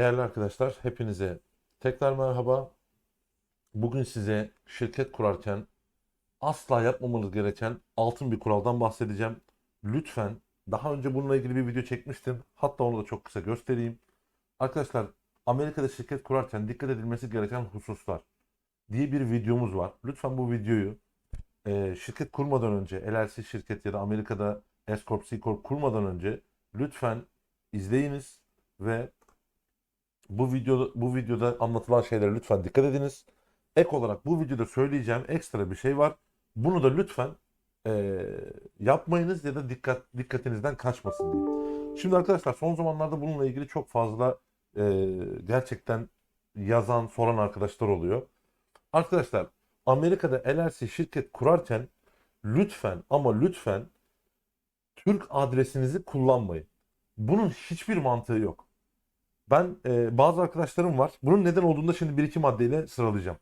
Değerli arkadaşlar, hepinize tekrar merhaba. Bugün size şirket kurarken asla yapmamanız gereken altın bir kuraldan bahsedeceğim. Lütfen, daha önce bununla ilgili bir video çekmiştim. Hatta onu da çok kısa göstereyim. Arkadaşlar, Amerika'da şirket kurarken dikkat edilmesi gereken hususlar diye bir videomuz var. Lütfen bu videoyu e, şirket kurmadan önce, LLC şirket ya da Amerika'da S Corp, C Corp kurmadan önce lütfen izleyiniz ve bu videoda bu videoda anlatılan şeylere lütfen dikkat ediniz. Ek olarak bu videoda söyleyeceğim ekstra bir şey var. Bunu da lütfen eee, yapmayınız ya da dikkat dikkatinizden kaçmasın diyeyim. Şimdi arkadaşlar son zamanlarda bununla ilgili çok fazla eee, gerçekten yazan, soran arkadaşlar oluyor. Arkadaşlar Amerika'da LLC şirket kurarken lütfen ama lütfen Türk adresinizi kullanmayın. Bunun hiçbir mantığı yok. Ben e, bazı arkadaşlarım var. Bunun neden olduğunu da şimdi bir iki maddeyle sıralayacağım.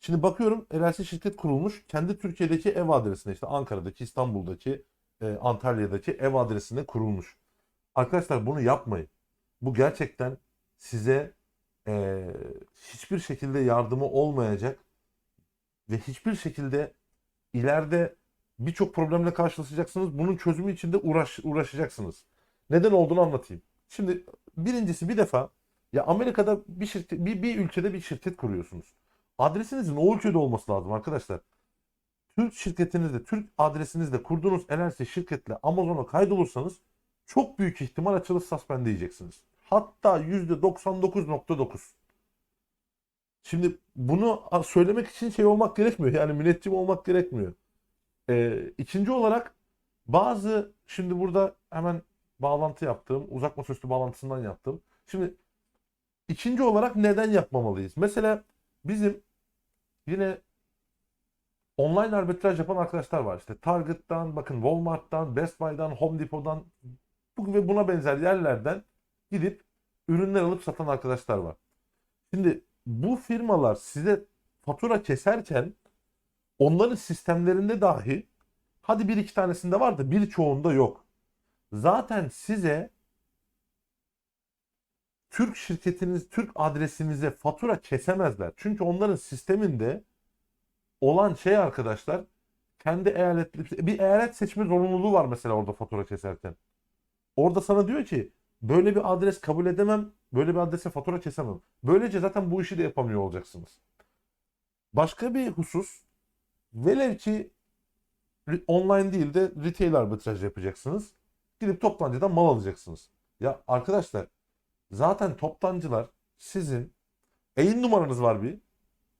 Şimdi bakıyorum LLC şirket kurulmuş. Kendi Türkiye'deki ev adresine işte Ankara'daki, İstanbul'daki, e, Antalya'daki ev adresine kurulmuş. Arkadaşlar bunu yapmayın. Bu gerçekten size e, hiçbir şekilde yardımı olmayacak ve hiçbir şekilde ileride birçok problemle karşılaşacaksınız. Bunun çözümü için de uğraş, uğraşacaksınız. Neden olduğunu anlatayım. Şimdi birincisi bir defa ya Amerika'da bir şirket bir, bir ülkede bir şirket kuruyorsunuz. Adresinizin o ülkede olması lazım arkadaşlar. Türk şirketinizde, Türk adresinizde kurduğunuz LLC şirketle Amazon'a kaydolursanız çok büyük ihtimal açılış suspend diyeceksiniz. Hatta %99.9. Şimdi bunu söylemek için şey olmak gerekmiyor. Yani müneccim olmak gerekmiyor. Ee, ikinci olarak bazı şimdi burada hemen bağlantı yaptığım, uzak masaüstü bağlantısından yaptım. Şimdi ikinci olarak neden yapmamalıyız? Mesela bizim yine online arbitraj yapan arkadaşlar var. İşte Target'tan, bakın Walmart'tan, Best Buy'dan, Home Depot'dan ve buna benzer yerlerden gidip ürünler alıp satan arkadaşlar var. Şimdi bu firmalar size fatura keserken onların sistemlerinde dahi hadi bir iki tanesinde var da birçoğunda yok. Zaten size Türk şirketiniz, Türk adresinize fatura kesemezler. Çünkü onların sisteminde olan şey arkadaşlar kendi eyaletli bir eyalet seçme zorunluluğu var mesela orada fatura keserken. Orada sana diyor ki böyle bir adres kabul edemem, böyle bir adrese fatura kesemem. Böylece zaten bu işi de yapamıyor olacaksınız. Başka bir husus velev ki online değil de retail arbitraj yapacaksınız. Gidip toptancıdan mal alacaksınız. Ya arkadaşlar zaten toptancılar sizin EIN numaranız var bir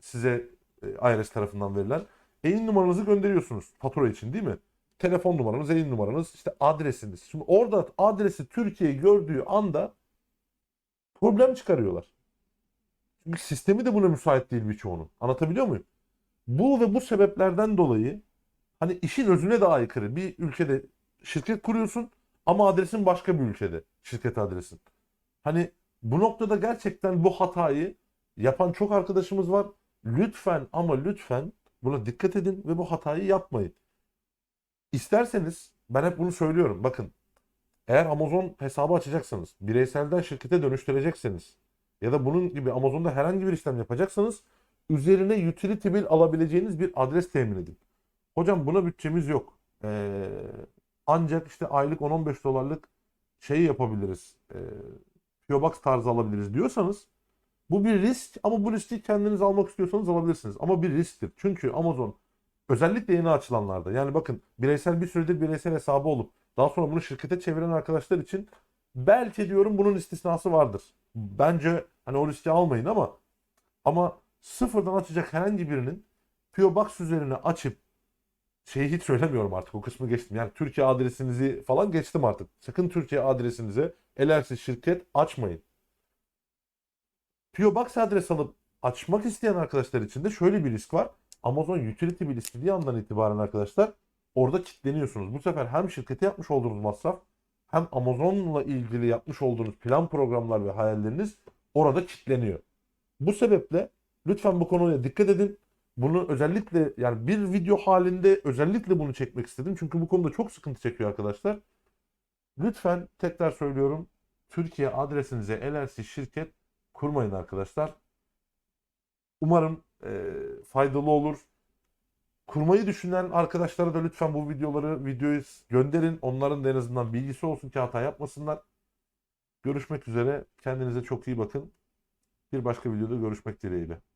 size e, IRS tarafından verilen. EIN numaranızı gönderiyorsunuz fatura için değil mi? Telefon numaranız, EIN numaranız, işte adresiniz. Şimdi orada adresi Türkiye gördüğü anda problem çıkarıyorlar. Çünkü sistemi de buna müsait değil birçoğunun. Anlatabiliyor muyum? Bu ve bu sebeplerden dolayı hani işin özüne de aykırı. Bir ülkede şirket kuruyorsun ama adresin başka bir ülkede. Şirket adresin. Hani bu noktada gerçekten bu hatayı yapan çok arkadaşımız var. Lütfen ama lütfen buna dikkat edin ve bu hatayı yapmayın. İsterseniz ben hep bunu söylüyorum. Bakın eğer Amazon hesabı açacaksanız, bireyselden şirkete dönüştürecekseniz ya da bunun gibi Amazon'da herhangi bir işlem yapacaksanız üzerine utility bill alabileceğiniz bir adres temin edin. Hocam buna bütçemiz yok. Ee, ancak işte aylık 10-15 dolarlık şeyi yapabiliriz. E, Box tarzı alabiliriz diyorsanız bu bir risk ama bu riski kendiniz almak istiyorsanız alabilirsiniz. Ama bir risktir. Çünkü Amazon özellikle yeni açılanlarda yani bakın bireysel bir süredir bireysel hesabı olup daha sonra bunu şirkete çeviren arkadaşlar için belki diyorum bunun istisnası vardır. Bence hani o riski almayın ama ama sıfırdan açacak herhangi birinin PO Box üzerine açıp şeyi hiç söylemiyorum artık o kısmı geçtim. Yani Türkiye adresinizi falan geçtim artık. Sakın Türkiye adresinize LLC şirket açmayın. PO Box adres alıp açmak isteyen arkadaşlar için de şöyle bir risk var. Amazon Utility Bill istediği andan itibaren arkadaşlar orada kilitleniyorsunuz. Bu sefer hem şirkete yapmış olduğunuz masraf hem Amazon'la ilgili yapmış olduğunuz plan programlar ve hayalleriniz orada kilitleniyor. Bu sebeple lütfen bu konuya dikkat edin. Bunu özellikle yani bir video halinde özellikle bunu çekmek istedim. Çünkü bu konuda çok sıkıntı çekiyor arkadaşlar. Lütfen tekrar söylüyorum. Türkiye adresinize LLC şirket kurmayın arkadaşlar. Umarım e, faydalı olur. Kurmayı düşünen arkadaşlara da lütfen bu videoları videoyu gönderin. Onların da en azından bilgisi olsun ki hata yapmasınlar. Görüşmek üzere. Kendinize çok iyi bakın. Bir başka videoda görüşmek dileğiyle.